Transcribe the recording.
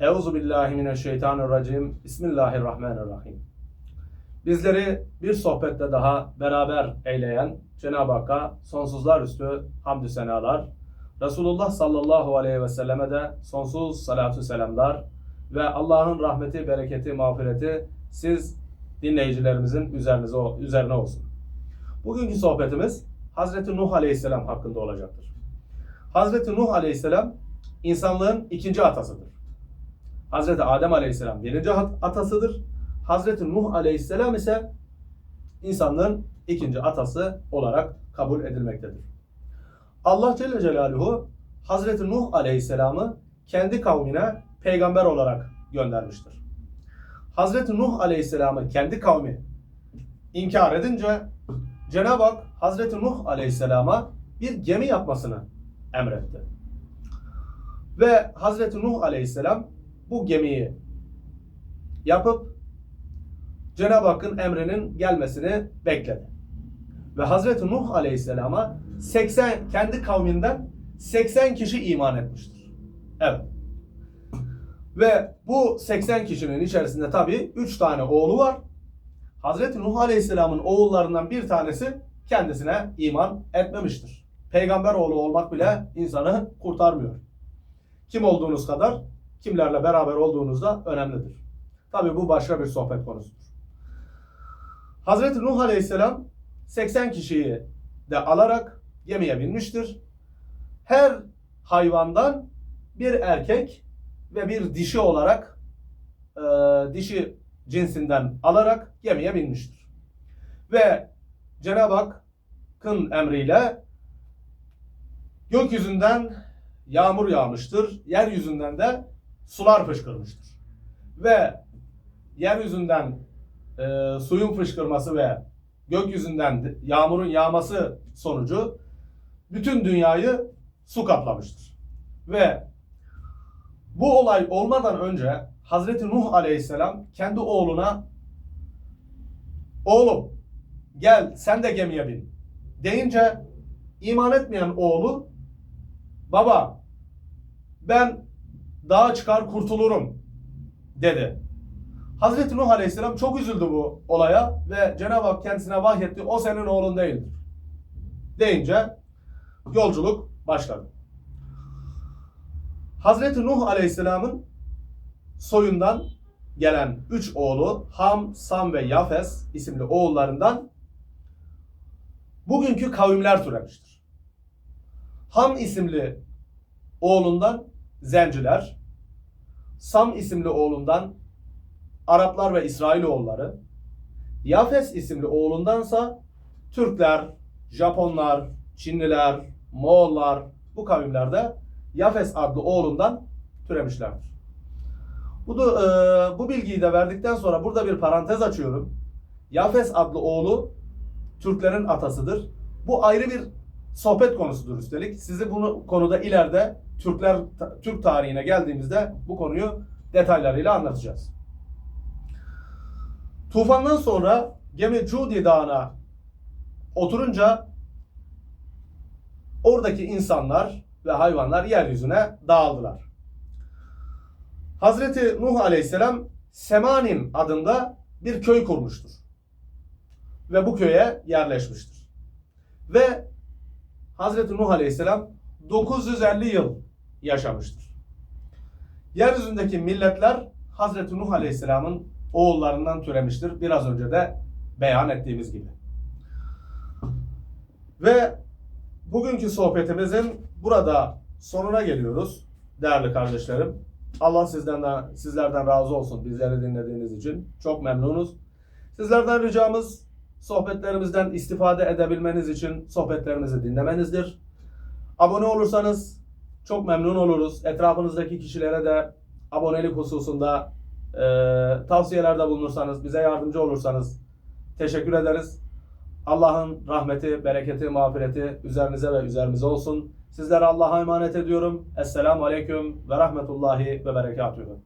Euzu billahi mineşşeytanirracim. Bismillahirrahmanirrahim. Bizleri bir sohbette daha beraber eyleyen Cenab-ı Hakk'a sonsuzlar üstü hamdü senalar. Resulullah sallallahu aleyhi ve selleme de sonsuz salatu selamlar ve Allah'ın rahmeti, bereketi, mağfireti siz dinleyicilerimizin üzerinize, üzerine olsun. Bugünkü sohbetimiz Hazreti Nuh Aleyhisselam hakkında olacaktır. Hazreti Nuh Aleyhisselam insanlığın ikinci atasıdır. Hazreti Adem Aleyhisselam birinci at- atasıdır. Hazreti Nuh Aleyhisselam ise insanlığın ikinci atası olarak kabul edilmektedir. Allah Celle Celaluhu Hazreti Nuh Aleyhisselam'ı kendi kavmine peygamber olarak göndermiştir. Hazreti Nuh Aleyhisselam'ı kendi kavmi inkar edince Cenab-ı Hak Hazreti Nuh Aleyhisselam'a bir gemi yapmasını emretti. Ve Hazreti Nuh Aleyhisselam bu gemiyi yapıp Cenab-ı Hakk'ın emrinin gelmesini bekledi. Ve Hazreti Nuh Aleyhisselam'a 80 kendi kavminden 80 kişi iman etmiştir. Evet. Ve bu 80 kişinin içerisinde tabii 3 tane oğlu var. Hazreti Nuh Aleyhisselam'ın oğullarından bir tanesi kendisine iman etmemiştir. Peygamber oğlu olmak bile insanı kurtarmıyor. Kim olduğunuz kadar kimlerle beraber olduğunuz da önemlidir. Tabii bu başka bir sohbet konusudur. Hazreti Nuh Aleyhisselam 80 kişiyi de alarak gemiye binmiştir. Her hayvandan bir erkek ve bir dişi olarak e, dişi cinsinden alarak gemiye binmiştir. Ve Cenab-ı Hakk'ın emriyle gökyüzünden yağmur yağmıştır. Yeryüzünden de sular fışkırmıştır. Ve yeryüzünden e, suyun fışkırması ve gökyüzünden de- yağmurun yağması sonucu bütün dünyayı su kaplamıştır. Ve bu olay olmadan önce Hazreti Nuh Aleyhisselam kendi oğluna oğlum gel sen de gemiye bin deyince iman etmeyen oğlu baba ben dağa çıkar kurtulurum dedi. Hazreti Nuh Aleyhisselam çok üzüldü bu olaya ve Cenab-ı Hak kendisine vahyetti o senin oğlun değildir. Deyince yolculuk başladı. Hazreti Nuh Aleyhisselam'ın soyundan gelen üç oğlu Ham, Sam ve Yafes isimli oğullarından bugünkü kavimler türemiştir. Ham isimli oğlundan Zenciler, Sam isimli oğlundan Araplar ve İsrailoğulları, Yafes isimli oğlundansa Türkler, Japonlar, Çinliler, Moğollar bu kavimlerde Yafes adlı oğlundan türemişlerdir. Bu, da, e, bu bilgiyi de verdikten sonra burada bir parantez açıyorum. Yafes adlı oğlu Türklerin atasıdır. Bu ayrı bir sohbet konusudur üstelik. Sizi bunu konuda ileride Türkler Türk tarihine geldiğimizde bu konuyu detaylarıyla anlatacağız. Tufandan sonra gemi Cudi Dağı'na oturunca oradaki insanlar ve hayvanlar yeryüzüne dağıldılar. Hazreti Nuh Aleyhisselam Semanim adında bir köy kurmuştur. Ve bu köye yerleşmiştir. Ve Hazreti Nuh Aleyhisselam 950 yıl yaşamıştır. Yeryüzündeki milletler Hazreti Nuh Aleyhisselam'ın oğullarından türemiştir. Biraz önce de beyan ettiğimiz gibi. Ve bugünkü sohbetimizin burada sonuna geliyoruz değerli kardeşlerim. Allah sizden de, sizlerden razı olsun bizleri dinlediğiniz için. Çok memnunuz. Sizlerden ricamız sohbetlerimizden istifade edebilmeniz için sohbetlerimizi dinlemenizdir. Abone olursanız çok memnun oluruz. Etrafınızdaki kişilere de abonelik hususunda e, tavsiyelerde bulunursanız, bize yardımcı olursanız teşekkür ederiz. Allah'ın rahmeti, bereketi, mağfireti üzerinize ve üzerimize olsun. Sizlere Allah'a emanet ediyorum. Esselamu Aleyküm ve Rahmetullahi ve Berekatühü.